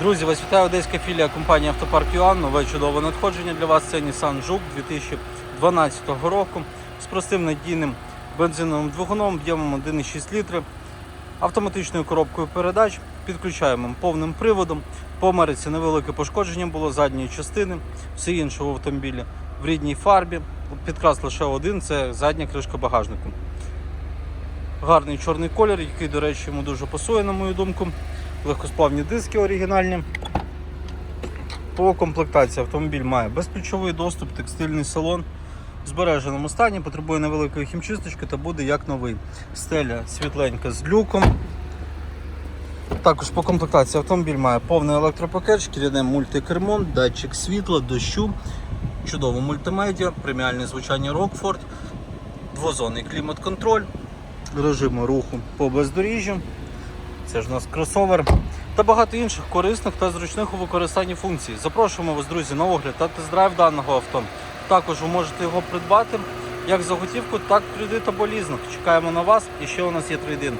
Друзі, вас вітає одеська філія компанії Автопарк ЮАН. Нове чудове надходження для вас. Це Nissan Juke 2012 року з простим надійним бензиновим двигуном, об'ємом 1,6 літри, автоматичною коробкою передач, підключаємо повним приводом. По Америці невелике пошкодження було задньої частини, все інше в автомобілі в рідній фарбі. Підкрас лише один це задня кришка багажнику. Гарний чорний колір, який, до речі, йому дуже пасує, на мою думку. Легкосплавні диски оригінальні. По комплектації автомобіль має безключовий доступ, текстильний салон в збереженому стані, потребує невеликої хімчисточки та буде як новий. Стеля світленька з люком. Також по комплектації автомобіль має повний електропакет, шкіряне мультикермо, датчик світла, дощу, чудове мультимедіа, преміальне звучання Rockford, двозонний клімат-контроль, режиму руху по бездоріжжю. Це ж у нас кросовер та багато інших корисних та зручних у використанні функцій. Запрошуємо вас, друзі, на огляд та тест-драйв даного авто. Також ви можете його придбати як за готівку, так і кредит або лізинг. Чекаємо на вас і ще у нас є трейдин.